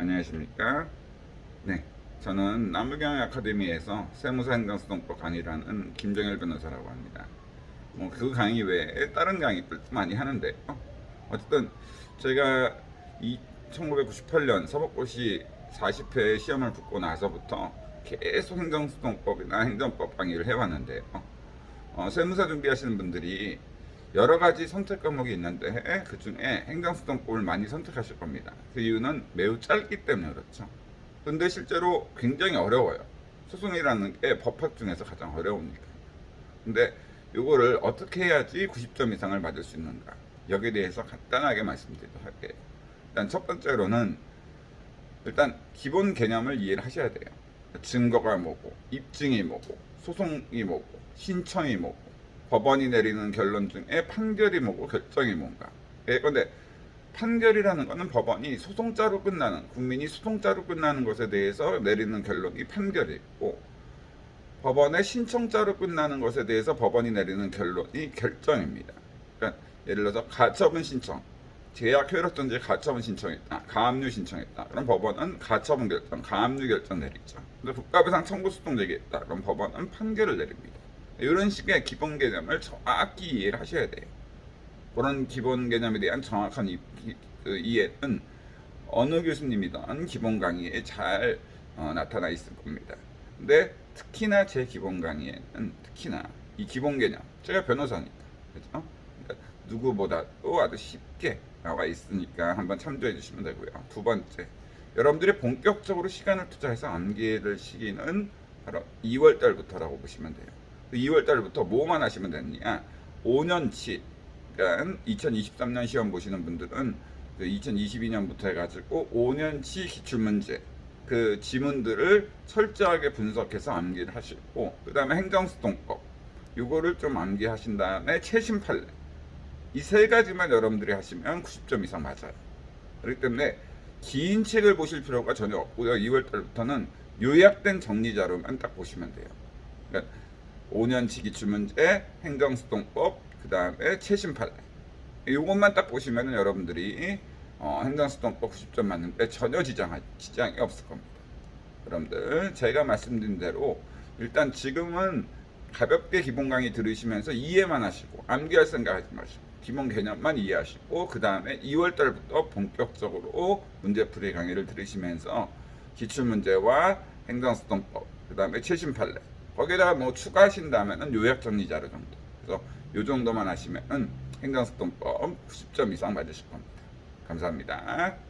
안녕하십니까. 네. 저는 남부경 아카데미에서 세무사 행정수동법 강의를 하는 김정일 변호사라고 합니다. 뭐 그 강의 외에 다른 강의들도 많이 하는데요. 어쨌든 제가 이 1998년 서복고시 40회 시험을 붙고 나서부터 계속 행정수동법이나 행정법 강의를 해왔는데요. 어, 세무사 준비하시는 분들이 여러 가지 선택 과목이 있는데 그 중에 행정수동법을 많이 선택하실 겁니다. 그 이유는 매우 짧기 때문에 그렇죠. 근데 실제로 굉장히 어려워요. 소송이라는 게 법학 중에서 가장 어려우니까. 근데 요거를 어떻게 해야지 90점 이상을 맞을 수 있는가? 여기에 대해서 간단하게 말씀드리도록 할게요. 일단 첫 번째로는 일단 기본 개념을 이해를 하셔야 돼요. 증거가 뭐고, 입증이 뭐고, 소송이 뭐고, 신청이 뭐고, 법원이 내리는 결론 중에 판결이 뭐고, 결정이 뭔가. 예, 근데 판결이라는 거는 법원이 소송자로 끝나는, 국민이 소송자로 끝나는 것에 대해서 내리는 결론이 판결이고, 법원의 신청자로 끝나는 것에 대해서 법원이 내리는 결론이 결정입니다. 그러니까 예를 들어서 가처분 신청, 제약 효력정지 가처분 신청했다, 가압류 신청했다. 그럼 법원은 가처분 결정, 가압류 결정 내리죠. 근데 국가배상 청구 소송 제기했다. 그럼 법원은 판결을 내립니다. 이런 식의 기본 개념을 정확히 이해를 하셔야 돼요. 그런 기본 개념에 대한 정확한 이, 이- 그 이해는 어느 교수님이든 기본 강의에 잘 어, 나타나 있을 겁니다. 근데 특히나 제 기본 강의에는 특히나 이 기본 개념, 제가 변호사니까, 그죠? 그러니까 누구보다도 아주 쉽게 나와 있으니까 한번 참조해 주시면 되고요. 두 번째, 여러분들이 본격적으로 시간을 투자해서 암기를 시기는 바로 2월 달부터라고 보시면 돼요. 2월 달부터 뭐만 하시면 되느냐? 5년치, 그러니까 2023년 시험 보시는 분들은 2022년부터 해가지고 5년치 기출문제 그 지문들을 철저하게 분석해서 암기를 하시고 그 다음에 행정수동법 요거를 좀 암기하신 다음에 최신 판례 이 세 가지만 여러분들이 하시면 90점 이상 맞아요. 그렇기 때문에 긴 책을 보실 필요가 전혀 없고요. 2월 달부터는 요약된 정리 자료만 딱 보시면 돼요. 그러니까 5년치 기출문제, 행정수동법, 그 다음에 최신 판례. 요것만 딱 보시면은 여러분들이 어, 행정수동법 90점 맞는데 전혀 지장, 지장이 없을 겁니다. 여러분들 제가 말씀드린 대로 일단 지금은 가볍게 기본 강의 들으시면서 이해만 하시고 암기할 생각하지 마시고 기본 개념만 이해하시고 그 다음에 2월 달부터 본격적으로 문제풀이 강의를 들으시면서 기출 문제와 행정수동법 그 다음에 최신 판례 거기다가 뭐 추가하신다면은 요약 정리 자료 정도 그래서 요 정도만 하시면은 행정수동법 90점 이상 맞으실 겁니다. 감사합니다.